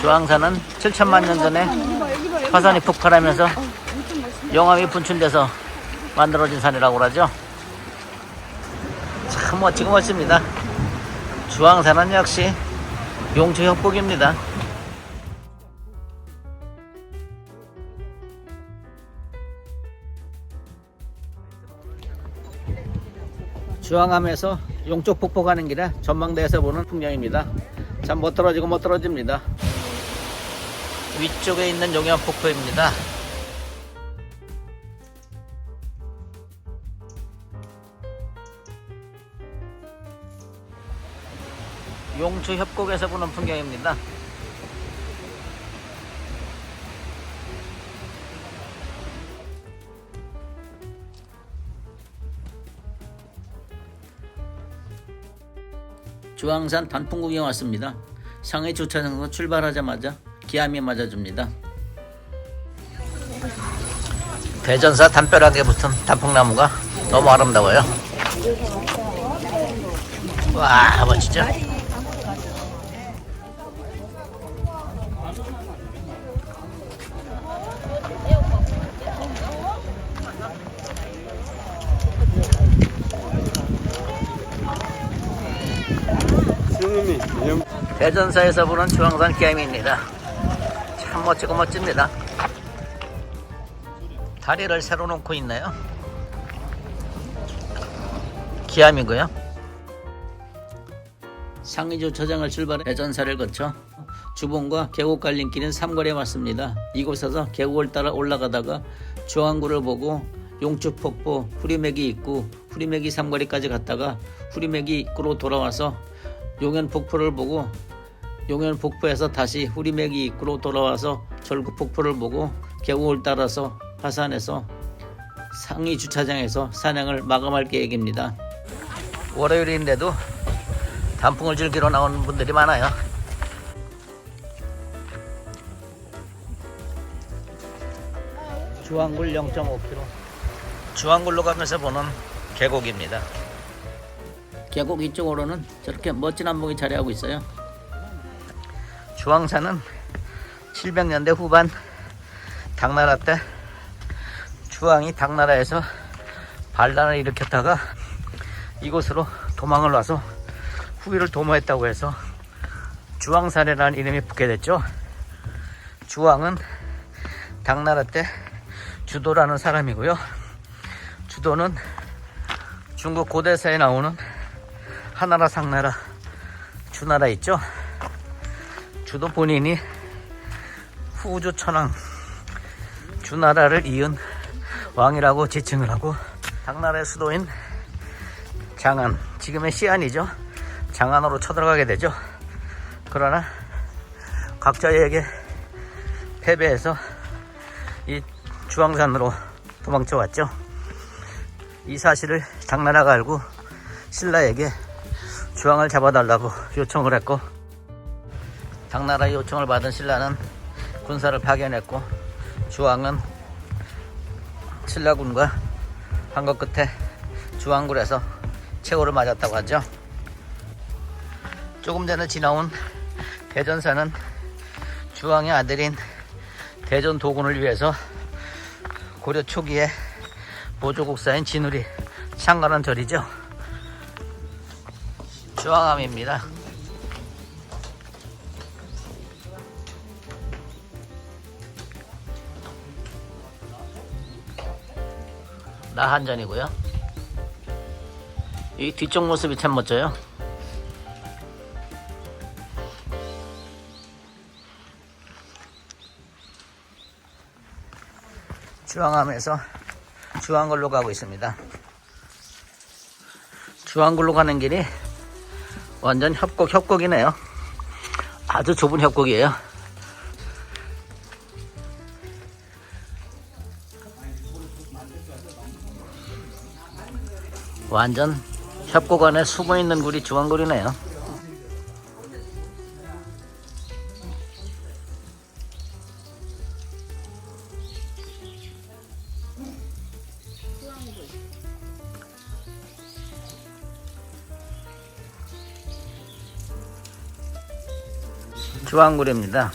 주황산은 7천만 년 전에 화산이 폭발하면서 용암이 분출돼서 만들어진 산이라고 그러죠. 참 멋지고 멋집니다. 주황산은 역시 용초 협곡입니다. 주황암에서 용쪽 폭포 가는 길에 전망대에서 보는 풍경입니다. 참못 떨어지고 못 떨어집니다. 위쪽에 있는 용암 폭포입니다. 용초 협곡에서 보는 풍경입니다. 주황산 단풍 구경 왔습니다. 상해 주차장에서 출발하자마자 기암이 맞아줍니다. 대전사 담벼락에 붙은 단풍나무가 너무 아름다워요. 와 멋지죠? 대전사에서 보는 주황산 기암입니다. 참 멋지고 멋집니다. 다리를 새로 놓고 있나요? 기암이고요. 상위 주차장을 출발해 대전사를 거쳐 주봉과 계곡 갈림길인 삼거리에 왔습니다. 이곳에서 계곡을 따라 올라가다가 주황구를 보고 용축폭포, 후리매기 입구, 후리매기 삼거리까지 갔다가 후리매기 입구로 돌아와서 용현폭포를 보고 용현폭포에서 다시 후리매기 입구로 돌아와서 절구 폭포를 보고 계곡을 따라서 화산에서 상위 주차장에서 사냥을 마감할 계획입니다. 월요일인데도 단풍을 즐기러 나오는 분들이 많아요. 주황굴 0.5km. 주황굴로 가면서 보는 계곡입니다. 계곡 이쪽으로는 저렇게 멋진 한복이 자리하고 있어요. 주황산은 700년대 후반 당나라 때 주황이 당나라에서 반란을 일으켰다가 이곳으로 도망을 와서 후기를 도모했다고 해서 주황산이라는 이름이 붙게 됐죠. 주황은 당나라 때 주도라는 사람이고요. 주도는 중국 고대사에 나오는 하나라 상나라 주나라 있죠. 주도 본인이 후주 천왕 주나라를 이은 왕이라고 지칭을 하고 당나라의 수도인 장안 지금의 시안이죠. 장안으로 쳐들어가게 되죠. 그러나 각자에게 패배해서 이 주황산으로 도망쳐 왔죠. 이 사실을 당나라가 알고 신라에게 주황을 잡아달라고 요청을 했고 당나라의 요청을 받은 신라는 군사를 파견했고 주황은 신라군과 한것 끝에 주황굴에서 최후를 맞았다고 하죠. 조금 전에 지나온 대전사는 주황의 아들인 대전 도군을 위해서 고려 초기에 보조국사인 진울이 창건한 절이죠. 주황암입니다. 나한전이고요. 이 뒤쪽 모습이 참 멋져요. 주황암에서 주황굴로 가고 있습니다. 주황굴로 가는 길이 완전 협곡 협곡이네요. 아주 좁은 협곡이에요. 완전 협곡 안에 숨어있는 굴이 주황굴이네요. 주황굴입니다.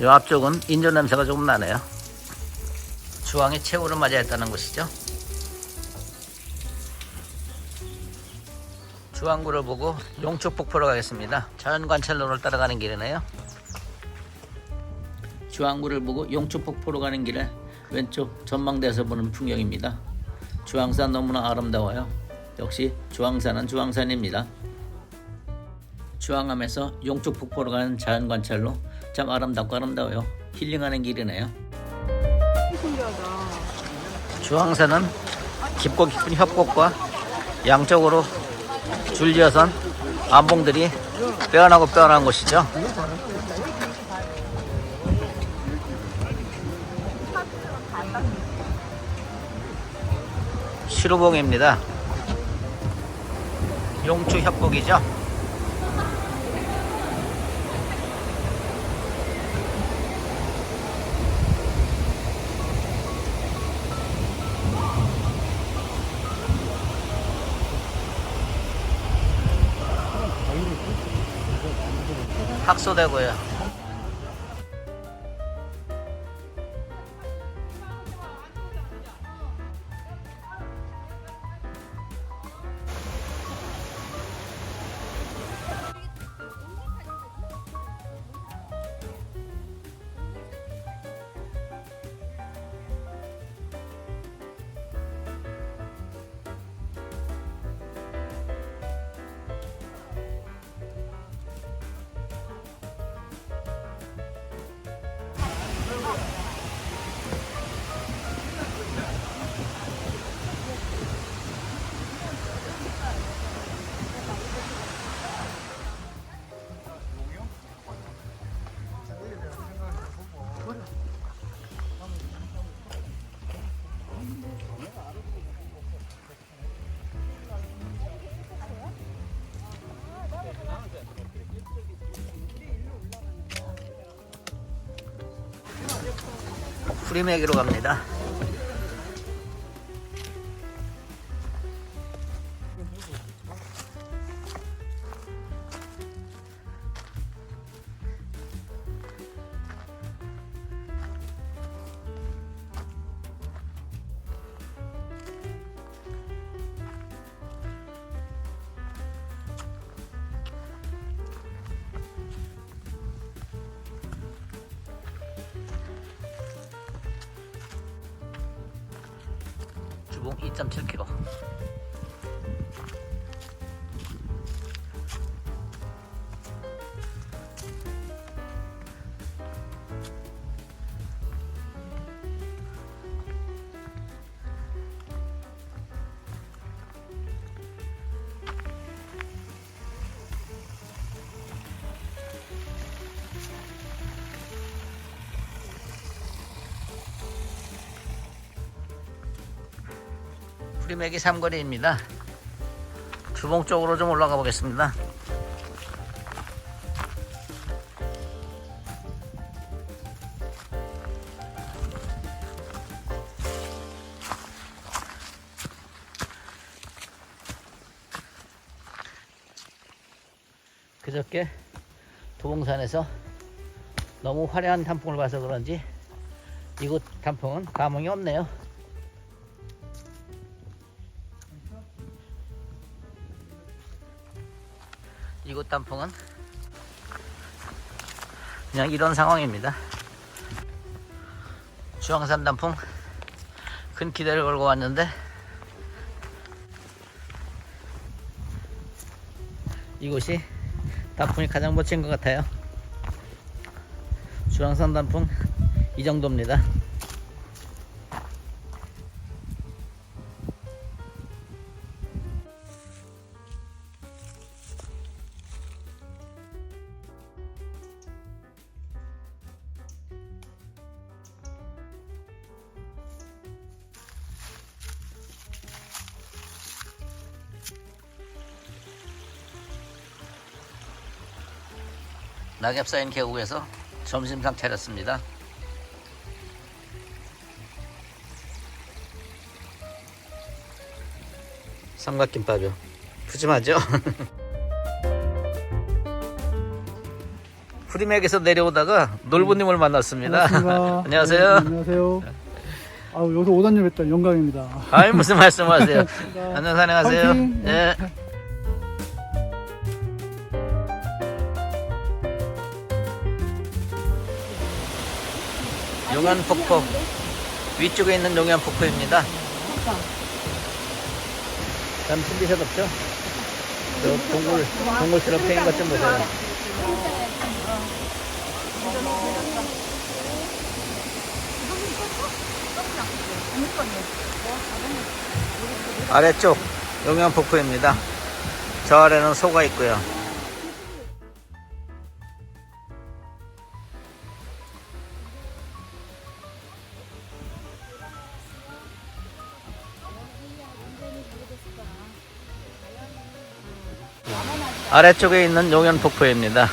이 앞쪽은 인조 냄새가 조금 나네요. 주황이 최후를 맞이했다는 것이죠. 주황구를 보고 용축폭포로 가겠습니다. 자연관찰로를 따라가는 길이네요. 주황구를 보고 용축폭포로 가는 길에 왼쪽 전망대에서 보는 풍경입니다. 주황산 너무나 아름다워요. 역시 주황산은 주황산입니다. 주황암에서 용축폭포로 가는 자연관찰로 참 아름답고 아름다워요. 힐링하는 길이네요. 주황산은 깊고 깊은 협곡과 양쪽으로 줄지어선 암봉들이 빼어나고 빼어난 곳이죠. 시루봉입니다. 용추 협곡이죠. 학소되고요. 프리메기로 갑니다. 몽 2.7kg 프리맥이 삼거리입니다. 주봉 쪽으로 좀 올라가 보겠습니다. 그저께 도봉산에서 너무 화려한 단풍을 봐서 그런지 이곳 단풍은 감흥이 없네요. 이곳 단풍은 그냥 이런 상황입니다. 주황산 단풍 큰 기대를 걸고 왔는데 이곳이 단풍이 가장 멋진 것 같아요. 주황산 단풍 이 정도입니다. 낙엽 쌓인 계곡에서 점심상 차렸습니다. 삼각김밥이요. 푸짐하죠? 프리맥에서 내려오다가 놀부님을 만났습니다. 안녕하세요. 네, 안녕하세요. 아, 여기서 오다님 뵙다 영광입니다. 아이 무슨 말씀하세요? 안녕하세요. 안녕하세요. 예. 용안 폭포 위쪽에 있는 용안 폭포입니다. 참 신비샷 없죠? 저 동굴 동굴처럼 패인 것좀 보세요. 아래쪽 용양 폭포입니다. 저 아래는 소가 있고요. 아래쪽에 있는 용연 폭포입니다.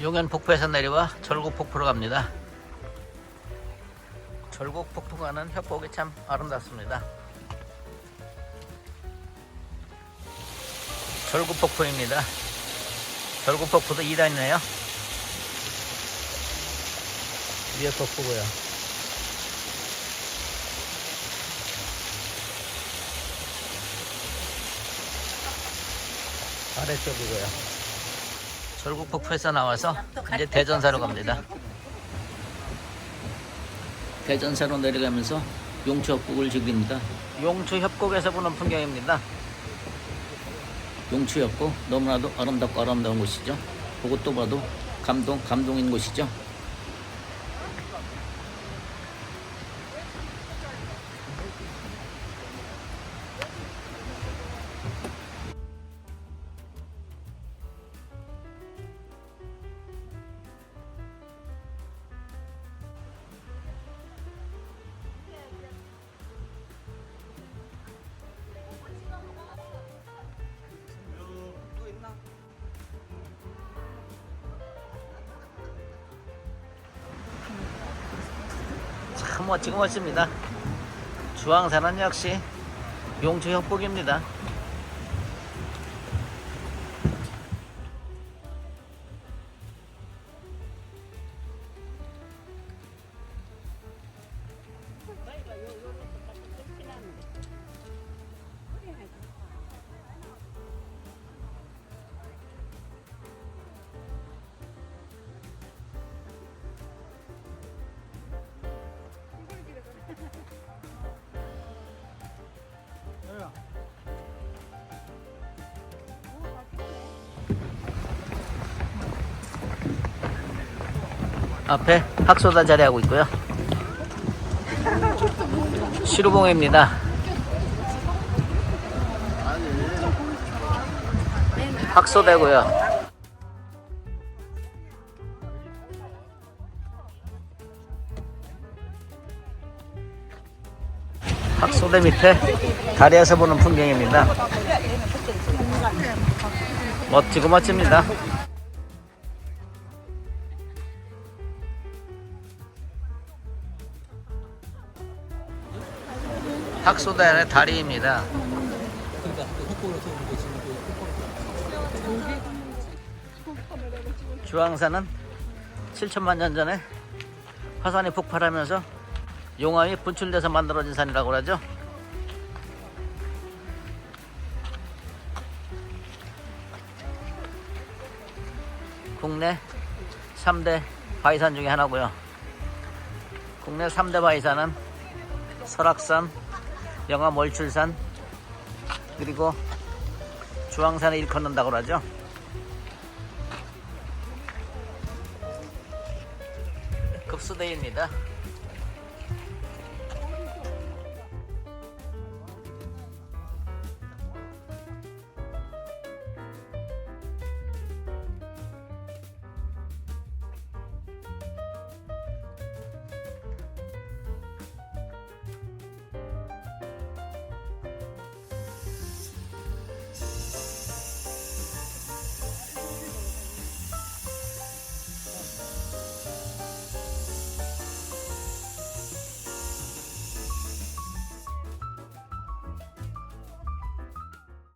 용연 폭포에서 내려와 절곡 폭포로 갑니다. 절곡 폭포가는 협곡이 참 아름답습니다. 절곡 폭포입니다. 절곡 폭포도 2단이네요. 위에 폭포고요. 아래쪽이고요. 절곡 폭포에서 나와서 이제 대전사로 갑니다. 대전사로 내려가면서 용초 협곡을 즐깁니다. 용초 협곡에서 보는 풍경입니다. 용초 협곡 너무나도 아름답고 아름다운 곳이죠. 보고 또 봐도 감동 감동인 곳이죠. 참 멋지고 멋집니다. 주황산은 역시 용초 협곡입니다. 앞에 학소다 자리하고 있고요. 시루봉입니다. 학소대고요. 학소대 밑에 다리에서 보는 풍경입니다. 멋지고 멋집니다. 학소단의 다리입니다. 주황산은 7천만 년 전에 화산이 폭발하면서 용암이 분출돼서 만들어진 산이라고 하죠. 국내 3대 바위산 중에 하나고요. 국내 3대 바위산은 설악산, 영암 월출산, 그리고 주황산에 일컫는다고 하죠. 급수대입니다.